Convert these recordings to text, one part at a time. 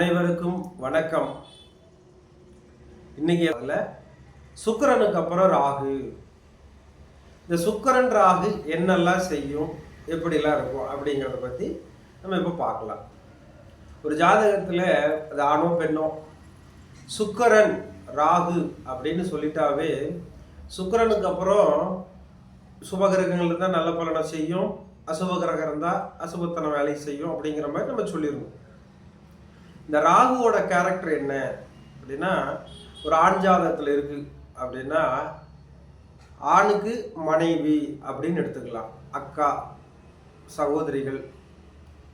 அனைவருக்கும் வணக்கம். இன்னைக்கு அதில் சுக்கிரனுக்கு அப்புறம் ராகு. இந்த சுக்கரன் ராகு என்னெல்லாம் செய்யும் எப்படிலாம் இருக்கும் அப்படிங்கிறத பற்றி நம்ம இப்போ பார்க்கலாம். ஒரு ஜாதகத்தில் அது ஆணோ பெண்ணோ சுக்கரன் ராகு அப்படின்னு சொல்லிட்டாவே சுக்கிரனுக்கு அப்புறம் சுபகிரகங்கள் இருந்தால் நல்ல பலனை செய்யும் அசுப கிரகம் இருந்தால் அசுபத்தன வேலை செய்யும் அப்படிங்கிற மாதிரி நம்ம சொல்லியிருந்தோம் இந்த ராகுவோட கேரக்டர் என்ன அப்படின்னா ஒரு ஆண் ஜாதகத்தில் இருக்கு அப்படின்னா ஆணுக்கு மனைவி அப்படின்னு எடுத்துக்கலாம். அக்கா சகோதரிகள்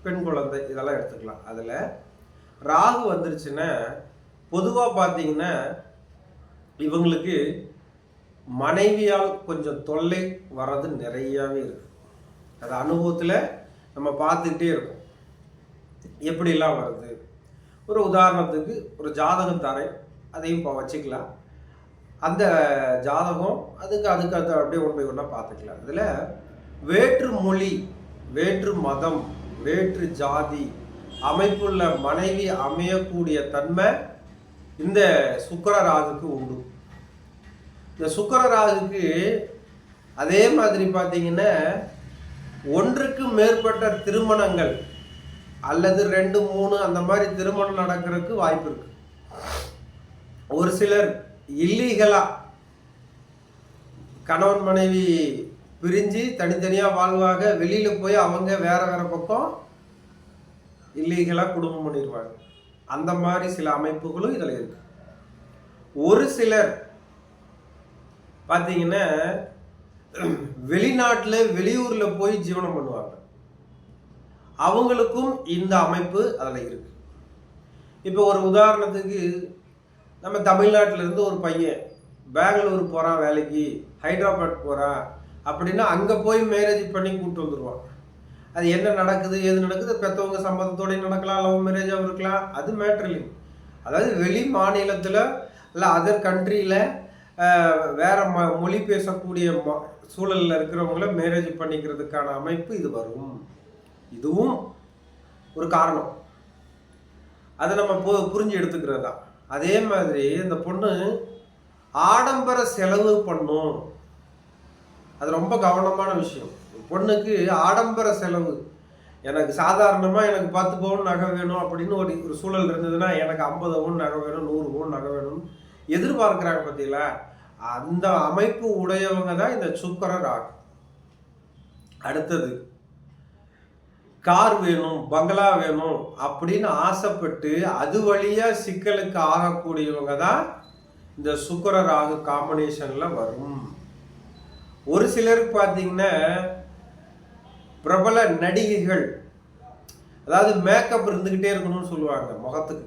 பெண் குழந்தை இதெல்லாம் எடுத்துக்கலாம். அதில் ராகு வந்துருச்சுன்னா பொதுவாக பார்த்தீங்கன்னா இவங்களுக்கு மனைவியால் கொஞ்சம் தொல்லை வர்றது நிறையாவே இருக்கு. அது அனுபவத்தில் நம்ம பார்த்துக்கிட்டே இருக்கோம். எப்படிலாம் வருது? ஒரு உதாரணத்துக்கு ஒரு ஜாதகம் தரேன். அதையும் இப்போ வச்சுக்கலாம். அந்த ஜாதகம் அதுக்கு அதுக்கு அது அப்படியே ஒன்பை ஒன்றா பார்த்துக்கலாம். இதில் வேற்று மொழி வேற்று மதம் வேற்று ஜாதி அமைப்புள்ள மனைவி அமையக்கூடிய தன்மை இந்த சுக்கரராகுக்கு உண்டு. இந்த சுக்கரராகுக்கு அதே மாதிரி பார்த்தீங்கன்னா ஒன்றுக்கு மேற்பட்ட திருமணங்கள் அல்லது ரெண்டு மூணு அந்த மாதிரி திருமணம் நடக்கிறதுக்கு வாய்ப்பு இருக்கு. ஒரு சிலர் இல்லீகலா கணவன் மனைவி பிரிஞ்சு தனித்தனியாக வாழ்வாக வெளியில் போய் அவங்க வேற வேற பக்கம் இல்லீகலாக குடும்பம் பண்ணிடுவாங்க அந்த மாதிரி சில அமைப்புகளும் இதில் இருக்கு. ஒரு சிலர் பார்த்தீங்கன்னா வெளிநாட்டில் வெளியூரில் போய் ஜீவனம் பண்ணுவாங்க. அவங்களுக்கும் இந்த அமைப்பு அதில் இருக்கு. இப்போ ஒரு உதாரணத்துக்கு நம்ம தமிழ்நாட்டிலேருந்து ஒரு பையன் பெங்களூர் போகிறான் வேலைக்கு ஹைதராபாத் போகிறான் அப்படின்னா அங்கே போய் மேரேஜ் பண்ணி கூப்பிட்டு வந்துடுவான் அது என்ன நடக்குது ஏது நடக்குது? பெற்றவங்க சம்மதத்தோடய நடக்கலாம் லவ் மேரேஜாகவும் இருக்கலாம் அது மேட்ரு இல்லை அதாவது வெளி மாநிலத்தில் இல்லை அதர் கண்ட்ரியில் வேறு ம மொழி பேசக்கூடிய ம சூழலில் இருக்கிறவங்கள மேரேஜ் பண்ணிக்கிறதுக்கான அமைப்பு இது வரும். இதுவும் ஒரு காரணம். அதை நம்ம பு புரிஞ்சு எடுத்துக்கிறது தான். அதே மாதிரி இந்த பொண்ணு ஆடம்பர செலவு பண்ணும். அது ரொம்ப கவனமான விஷயம். பொண்ணுக்கு ஆடம்பர செலவு. எனக்கு சாதாரணமாக எனக்கு பத்து பவுன் நகை வேணும் அப்படின்னு ஒரு ஒரு சூழல் இருந்ததுன்னா எனக்கு ஐம்பது பவுன் நகை வேணும் நூறு பவுன் நகை வேணும் எதிர்பார்க்குறாங்க பார்த்தீங்களா? அந்த அமைப்பு உடையவங்க தான் இந்த சுக்கரர் ஆகும் அடுத்தது கார் வேணும் பங்களா வேணும் அப்படின்னு ஆசைப்பட்டு அது வழியாக சிக்கலுக்கு ஆகக்கூடியவங்க தான் இந்த சுக்கர ராகு காம்பினேஷனில் வரும். ஒரு சிலருக்கு பார்த்தீங்கன்னா பிரபல நடிகைகள் அதாவது மேக்கப் இருந்துக்கிட்டே இருக்கணும்னு சொல்லுவாங்க முகத்துக்கு.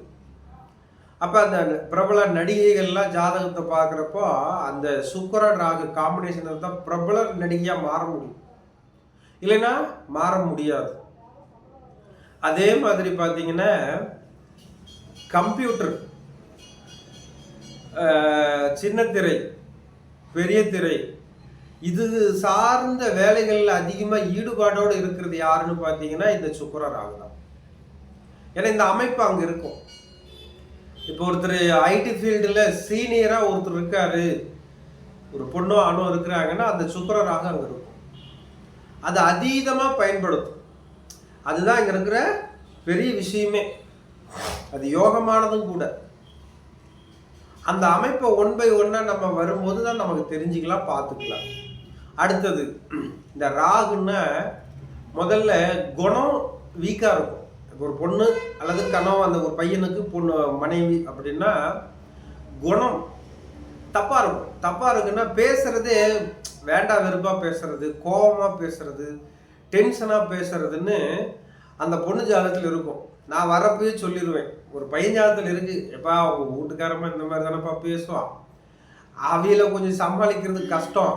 அப்போ அந்த பிரபல நடிகைகள்லாம் ஜாதகத்தை பார்க்குறப்போ அந்த சுக்கர ராகு காம்பினேஷன் தான் பிரபல நடிகையாக மாற முடியும். இல்லைன்னா மாற முடியாது. அதே மாதிரி பார்த்தீங்கன்னா கம்ப்யூட்டர் சின்ன திரை பெரிய திரை இது சார்ந்த வேலைகளில் அதிகமாக ஈடுபாடோடு இருக்கிறது யாருன்னு பார்த்தீங்கன்னா இந்த சுக்கர ராகு தான். ஏன்னா இந்த அமைப்பு அங்கே இருக்கும். இப்போ ஒருத்தர் ஐடி ஃபீல்டில் சீனியராக ஒருத்தர் இருக்காரு ஒரு பொண்ணோ ஆணோ இருக்கிறாங்கன்னா அந்த சுக்கர ராகு அங்கே இருக்கும். அது அதீதமாக பயன்படுத்தும். அதுதான் இங்கே இருக்கிற பெரிய விஷயமே. அது யோகமானதும் கூட. அந்த அமைப்பை ஒன் பை ஒன்னாக நம்ம வரும்போது தான் நமக்கு தெரிஞ்சுக்கலாம் பார்த்துக்கலாம். அடுத்தது இந்த ராகுன்னா முதல்ல குணம் வீக்காக இருக்கும். ஒரு பொண்ணு அல்லது கணவன் அந்த ஒரு பையனுக்கு பொண்ணு மனைவி அப்படின்னா குணம் தப்பாக இருக்கும். தப்பாக இருக்குன்னா பேசுறதே வேண்டாம் வெறுப்பாக பேசுறது கோபமாக பேசுறது டென்ஷனாக பேசுறதுன்னு அந்த பொண்ணு ஜாதகத்தில் இருக்கும். நான் வரப்பயே சொல்லிடுவேன் ஒரு பையன் ஜாதகத்தில் இருக்கு. எப்பா அவங்க வீட்டுக்காரமா இந்த மாதிரி தானப்பா பேசுவான். அவையில கொஞ்சம் சமாளிக்கிறது கஷ்டம்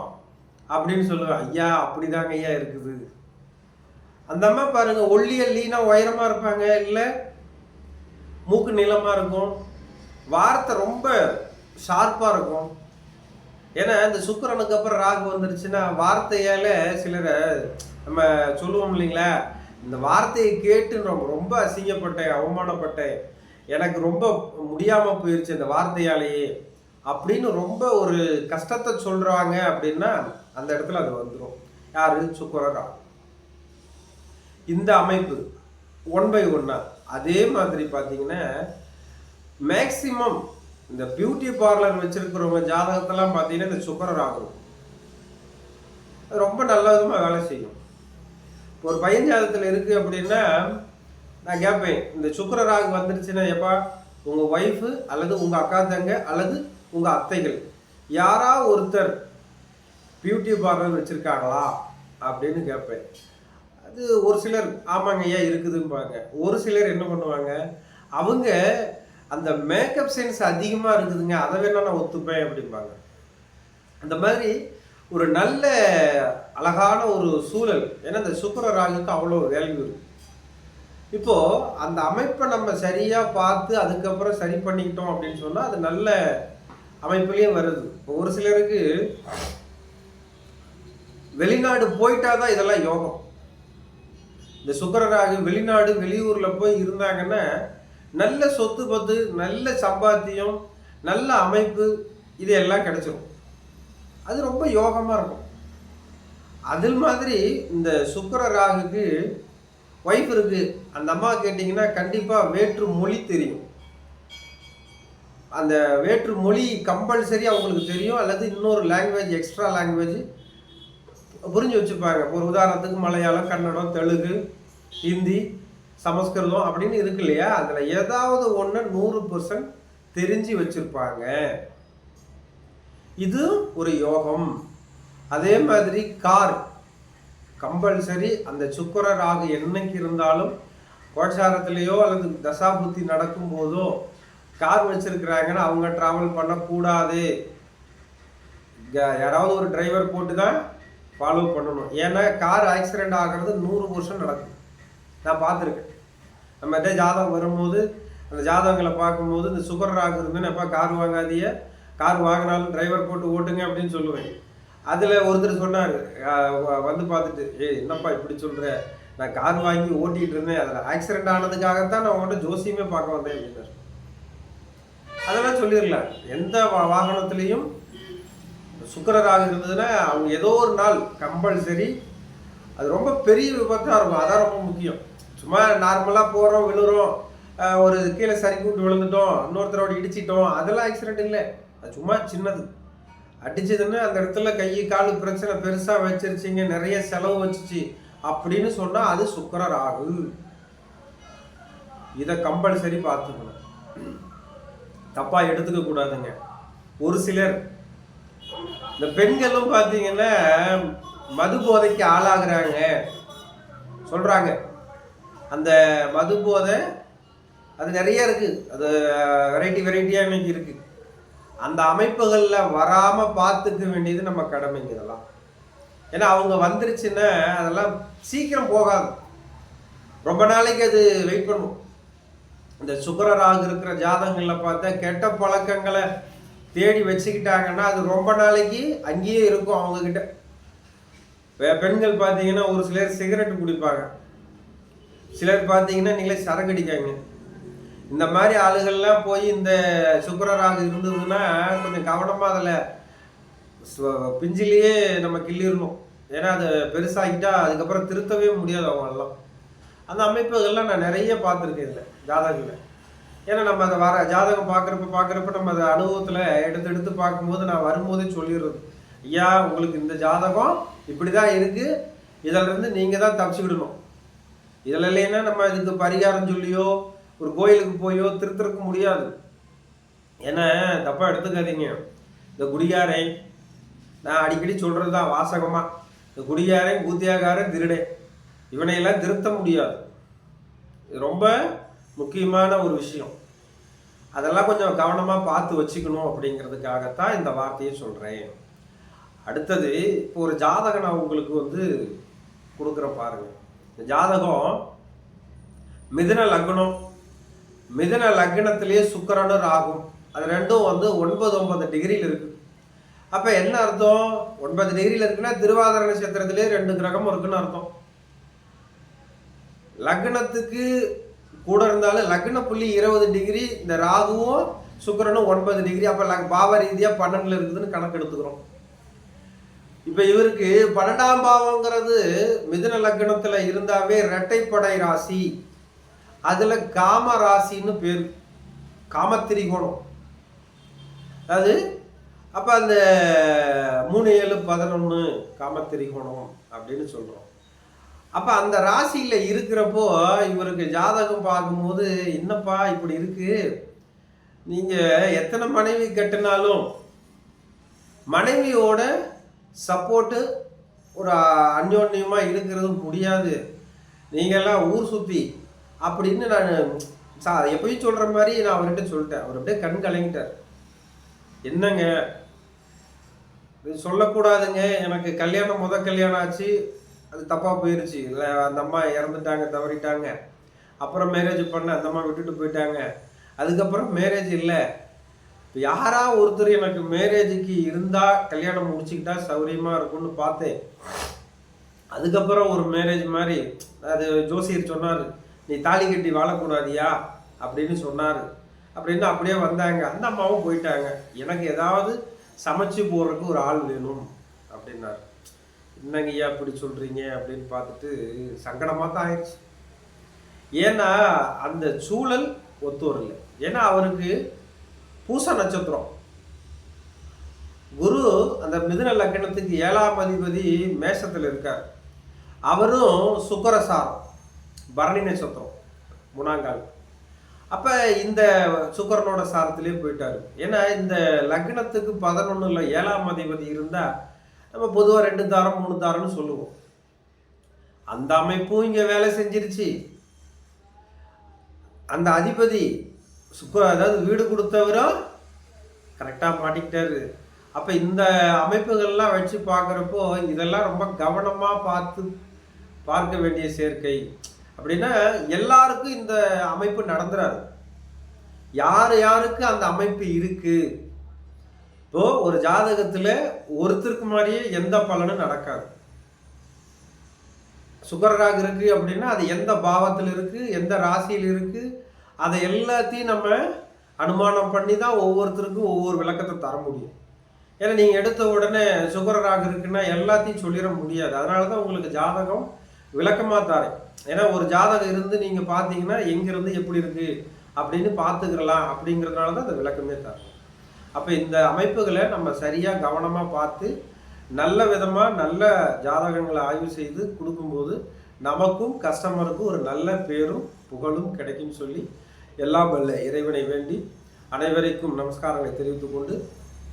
அப்படின்னு சொல்லுவேன். ஐயா அப்படிதாங்க ஐயா இருக்குது. அந்த அம்மா பாருங்க ஒல்லிய லீனா உயரமா இருப்பாங்க. இல்லை மூக்கு நீளமா இருக்கும். வார்த்தை ரொம்ப ஷார்ப்பா இருக்கும். ஏன்னா இந்த சுக்கரனுக்கு அப்புறம் ராகு வந்துருச்சுன்னா வார்த்தையால சிலரை நம்ம சொல்லுவோம் இல்லைங்களா? இந்த வார்த்தையை கேட்டு ரொம்ப ரொம்ப அசிங்கப்பட்டேன் அவமானப்பட்டேன். எனக்கு ரொம்ப முடியாமல் போயிடுச்சு இந்த வார்த்தையாலேயே. அப்படின்னு ரொம்ப ஒரு கஷ்டத்தை சொல்கிறாங்க அப்படின்னா அந்த இடத்துல அது வந்துடும் யார்? சுக்கரகா இந்த அமைப்பு ஒன் பை ஒன்னா அதே மாதிரி பார்த்தீங்கன்னா மேக்சிமம் இந்த பியூட்டி பார்லர் வச்சிருக்கிறவங்க ஜாதகத்தெல்லாம் பார்த்தீங்கன்னா இந்த சுக்கரர் ரொம்ப நல்ல விதமாக வேலை செய்யும். ஒரு பையன் ஜாதகத்தில் இருக்குது அப்படின்னா நான் கேட்பேன் இந்த சுக்கர ராகு வந்துருச்சுன்னா எப்பா உங்கள் ஒய்ஃபு அல்லது உங்கள் அக்கா தங்க அல்லது உங்கள் அத்தைகள் யாரா ஒருத்தர் பியூட்டி பார்லர் வச்சுருக்காங்களா அப்படின்னு கேட்பேன் அது ஒரு சிலர் ஆமாங்க ஐயா இருக்குதும்பாங்க. ஒரு சிலர் என்ன பண்ணுவாங்க அவங்க அந்த மேக்கப் சென்ஸ் அதிகமாக இருக்குதுங்க அதை வேணா நான் ஒத்துப்பேன் அப்படிம்பாங்க. அந்த மாதிரி ஒரு நல்ல அழகான ஒரு சூழல். ஏன்னா இந்த சுக்கர ராகுக்கு அவ்வளோ வேல்யூ இருக்கு. இப்போ அந்த அமைப்பை நம்ம சரியாக பார்த்து அதுக்கப்புறம் சரி பண்ணிக்கிட்டோம் அப்படின்னு சொன்னால் அது நல்ல அமைப்புலேயே வருது. ஒரு சிலருக்கு வெளிநாடு போயிட்டாதான் இதெல்லாம் யோகம். இந்த சுக்கரராகு வெளிநாடு வெளியூரில் போய் இருந்தாங்கன்னா நல்ல சொத்து பத்து நல்ல சம்பாத்தியம் நல்ல அமைப்பு இது எல்லாம் கிடைச்சிரும். அது ரொம்ப யோகமாக இருக்கும். அதில் மாதிரி இந்த சுக்கர ராகுக்கு ஒய்ஃப் இருக்கு. அந்த அம்மா கேட்டிங்கன்னா கண்டிப்பாக வேற்று மொழி தெரியும். அந்த வேற்று மொழி கம்பல்சரி அவங்களுக்கு தெரியும். அல்லது இன்னொரு லாங்குவேஜ் எக்ஸ்ட்ரா லாங்குவேஜ் புரிஞ்சு வச்சுப்பாங்க. ஒரு உதாரணத்துக்கு மலையாளம் கன்னடம் தெலுங்கு ஹிந்தி சமஸ்கிருதம் அப்படின்னு இருக்கு இல்லையா? அதில் ஏதாவது ஒன்று நூறு பர்சன்ட் தெரிஞ்சு வச்சுருப்பாங்க. இது ஒரு யோகம். அதே மாதிரி கார். கம்பல்சரி அந்த சுக்கர ராகு என்னைக்கு இருந்தாலும் கோட்சாரத்திலேயோ அல்லது தசாபுத்தி நடக்கும் போதோ கார் வச்சிருக்கிறாங்கன்னா அவங்க டிராவல் பண்ணக்கூடாது. யாராவது ஒரு டிரைவர் போட்டு தான் ஃபாலோ பண்ணணும். ஏன்னா கார் ஆக்சிடென்ட் ஆகிறது நூறு வருஷம் நடக்கும். நான் பார்த்துருக்கேன். நம்ம எதாவது ஜாதகம் வரும்போது அந்த ஜாதகங்களை பார்க்கும்போது இந்த சுகர் ராகு இருந்துன்னு எப்போ கார் வாங்காதிய கார் வாங்கினாலும் டிரைவர் போட்டு ஓட்டுங்க அப்படின்னு சொல்லுவேன். அதில் ஒருத்தர் சொன்னார் வந்து பார்த்துட்டு ஏய் என்னப்பா இப்படி சொல்கிற நான் கார் வாங்கி ஓட்டிகிட்டு இருந்தேன். அதில் ஆக்சிடென்ட் ஆனதுக்காகத்தான் நான் உங்கள்கிட்ட ஜோசியமே பார்க்க வந்தேன் அப்படின்னார். அதெல்லாம் சொல்லிடலாம் எந்த வாகனத்துலேயும் சுக்கரராக இருந்ததுன்னா அவங்க ஏதோ ஒரு நாள் கம்பல்சரி அது ரொம்ப பெரிய விபத்தாக இருக்கும். அதான் ரொம்ப முக்கியம். சும்மா நார்மலாக போகிறோம் விழுறோம். ஒரு கீழே சரி கூட்டு விழுந்துட்டோம் இன்னொருத்தரோட இடிச்சிட்டோம். அதெல்லாம் ஆக்சிடென்ட் இல்லை. அது சும்மா சின்னது. அடிச்சதுன்னு அந்த இடத்துல கை காலு பிரச்சனை பெருசாக வச்சிருச்சிங்க நிறைய செலவு வச்சுச்சு. அப்படின்னு சொன்னால் அது சுக்கர ராகு. இதை கம்பல்சரி பார்த்துக்கணும். தப்பாக எடுத்துக்க கூடாதுங்க. ஒரு சிலர். இந்த பெண்களும் பார்த்தீங்கன்னா மது போதைக்கு ஆளாகிறாங்க. சொல்கிறாங்க அந்த மது போதை அது நிறைய இருக்குது அது வெரைட்டி வெரைட்டியாக இன்னைக்கு இருக்குது அந்த அமைப்புகளில் வராமல் பார்த்துக்க வேண்டியது நம்ம கடமைங்க இதெல்லாம் ஏன்னா அவங்க வந்துருச்சுன்னா அதெல்லாம் சீக்கிரம் போகாது. ரொம்ப நாளைக்கு அது வெயிட் பண்ணும். இந்த சுக்கரராக இருக்கிற ஜாதகங்களில் பார்த்தா கெட்ட பழக்கங்களை தேடி வச்சுக்கிட்டாங்கன்னா அது ரொம்ப நாளைக்கு அங்கேயே இருக்கும் அவங்கக்கிட்ட பெண்கள் பார்த்தீங்கன்னா ஒரு சிலர் சிகரெட் குடிப்பாங்க. சிலர் பார்த்தீங்கன்னா நீங்களே சரக்கு அடிக்காங்க இந்த மாதிரி ஆளுகள்லாம் போய் இந்த சுக்கரராக இருந்ததுன்னா கொஞ்சம் கவனமாக அதில் பிஞ்சிலேயே நம்ம கிள்ளிடணும் ஏன்னா அது பெருசாகிட்டா அதுக்கப்புறம் திருத்தவே முடியாது அவங்களெல்லாம் அந்த அமைப்புகள்லாம் நான் நிறைய பார்த்துருக்கேன் இதில் ஜாதகத்தில். ஏன்னா நம்ம அதை வர ஜாதகம் பார்க்குறப்ப பார்க்குறப்ப நம்ம அதை அனுபவத்தில் எடுத்து எடுத்து பார்க்கும்போது நான் வரும்போதே சொல்லிடுறது. ஐயா உங்களுக்கு இந்த ஜாதகம் இப்படி தான் இருக்குது இதிலிருந்து நீங்கள் தான் தப்பிச்சுக்கிடணும். இதில் இல்லைன்னா நம்ம இதுக்கு பரிகாரம் சொல்லியோ ஒரு கோயிலுக்கு போயோ திருத்திருக்க முடியாது. ஏன்னா தப்பாக எடுத்துக்காதீங்க. இந்த குடிகாரை நான் அடிக்கடி சொல்கிறது தான் வாசகமாக இந்த குடியாரை ஊத்தியாகாரன் திருடே. இவனையெல்லாம் திருத்த முடியாது. இது ரொம்ப முக்கியமான ஒரு விஷயம். அதெல்லாம் கொஞ்சம் கவனமாக பார்த்து வச்சுக்கணும் அப்படிங்கிறதுக்காகத்தான் இந்த வார்த்தையை சொல்கிறேன் அடுத்தது இப்போ ஒரு ஜாதகம் நான் உங்களுக்கு வந்து கொடுக்குற பாருங்க. இந்த ஜாதகம் மிதுன லக்னம். மிதன லக்னத்திலேயே சுக்கரனும் ராகும். அது ரெண்டும் வந்து ஒன்பது ஒன்பது டிகிரியில் இருக்கு. அப்போ என்ன அர்த்தம்? ஒன்பது டிகிரியில் இருக்குன்னா திருவாதிர நட்சத்திரத்திலே ரெண்டு கிரகம் இருக்குன்னு அர்த்தம். லக்னத்துக்கு கூட இருந்தாலும் லக்ன புள்ளி இருபது டிகிரி இந்த ராகுவும் சுக்கரனும் ஒன்பது டிகிரி. அப்போ லக் பாவ ரீதியாக பன்னெண்டில் இருக்குதுன்னு கணக்கு எடுத்துக்கிறோம். இப்போ இவருக்கு பன்னெண்டாம் பாவங்கிறது மிதுன லக்னத்தில் இருந்தாவே இரட்டைப்படை ராசி. அதில் காம ராசின்னு பேர். காமத்திரிகோணம். அது அப்போ அந்த மூணு ஏழு பதினொன்று காமத்திரிகோணம் அப்படின்னு சொல்கிறோம் அப்போ அந்த ராசியில் இருக்கிறப்போ இவருக்கு ஜாதகம் பார்க்கும்போது என்னப்பா இப்படி இருக்குது நீங்கள் எத்தனை மனைவி கட்டினாலும் மனைவியோட சப்போர்ட்டு ஒரு அந்யோன்யமாக இருக்கிறது முடியாது. நீங்கள்லாம் ஊர் சுற்றி அப்படின்னு நான் சா எப்பயும் சொல்கிற மாதிரி நான் அவர்கிட்ட சொல்லிட்டேன். அவர் அப்படியே கண் கலங்கிட்டார். என்னங்க? இது சொல்லக்கூடாதுங்க. எனக்கு கல்யாணம் முத கல்யாணம் ஆச்சு. அது தப்பாக போயிருச்சு. இல்லை அந்த அம்மா இறந்துட்டாங்க தவறிட்டாங்க. அப்புறம் மேரேஜ் பண்ண அந்த அம்மா விட்டுட்டு போயிட்டாங்க. அதுக்கப்புறம் மேரேஜ் இல்லை. இப்போ யாரா ஒருத்தர் எனக்கு மேரேஜுக்கு இருந்தால் கல்யாணம் முடிச்சுக்கிட்டா சௌரியமாக இருக்கும்னு பார்த்தேன். அதுக்கப்புறம் ஒரு மேரேஜ் மாதிரி அது ஜோசியர் சொன்னார். நீ தாலி கட்டி வாழக்கூடாதியா? அப்படின்னு சொன்னார். அப்படின்னு அப்படியே வந்தாங்க. அந்த அம்மாவும் போயிட்டாங்க. எனக்கு ஏதாவது சமைச்சு போடுறதுக்கு ஒரு ஆள் வேணும் அப்படின்னாரு. என்னங்க ஐயா இப்படி சொல்கிறீங்க அப்படின்னு பார்த்துட்டு சங்கடமாக தான் ஆயிடுச்சு. ஏன்னா அந்த சூழல் ஒத்து வரல. ஏன்னா அவருக்கு பூச நட்சத்திரம். குரு அந்த மிதுன லக்கணத்துக்கு ஏழாம் அதிபதி மேஷத்தில் இருக்கார். அவரும் சுக்கரசாரம். பரணி நட்சத்திரம் முனாங்கால். அப்போ இந்த சுக்கரனோட சாரத்திலே போயிட்டாரு. ஏன்னா இந்த லக்னத்துக்கு பதினொன்றில் ஏழாம் அதிபதி இருந்தால் நம்ம பொதுவாக ரெண்டு தாரம் மூணு தாரம்னு சொல்லுவோம். அந்த அமைப்பும் இங்கே வேலை செஞ்சிருச்சு. அந்த அதிபதி சுக்கர அதாவது வீடு கொடுத்தவரும் கரெக்டாக மாட்டிக்கிட்டாரு. அப்போ இந்த அமைப்புகள்லாம் வச்சு பார்க்குறப்போ இதெல்லாம் ரொம்ப கவனமாக பார்த்து பார்க்க வேண்டிய சேர்க்கை. அப்படின்னா எல்லாருக்கும் இந்த அமைப்பு நடந்துறாரு யார் யாருக்கு அந்த அமைப்பு இருக்கு? இப்போ ஒரு ஜாதகத்தில் ஒருத்தருக்கு மாதிரியே எந்த பலனும் நடக்காது. சுகரராக இருக்கு அப்படின்னா அது எந்த பாவத்தில் இருக்கு எந்த ராசியில் இருக்கு அதை எல்லாத்தையும் நம்ம அனுமானம் பண்ணி தான் ஒவ்வொருத்தருக்கும் ஒவ்வொரு விளக்கத்தை தர முடியும். ஏன்னா நீங்கள் எடுத்த உடனே சுகரராக இருக்குன்னா எல்லாத்தையும் சொல்லிட முடியாது. அதனால தான் உங்களுக்கு ஜாதகம் விளக்கமாக தாரு ஏன்னா ஒரு ஜாதகம் இருந்து நீங்கள் பார்த்தீங்கன்னா எங்கேருந்து எப்படி இருக்குது அப்படின்னு பார்த்துக்கிறலாம் அப்படிங்கிறதுனால தான் அந்த விளக்கமே தரும் அப்போ இந்த அமைப்புகளை நம்ம சரியாக கவனமாக பார்த்து நல்ல விதமாக நல்ல ஜாதகங்களை ஆய்வு செய்து கொடுக்கும்போது நமக்கும் கஸ்டமருக்கும் ஒரு நல்ல பேரும் புகழும் கிடைக்கும் சொல்லி எல்லாம் வல்ல இறைவனை வேண்டி அனைவரைக்கும் நமஸ்காரங்களை தெரிவித்துக் கொண்டு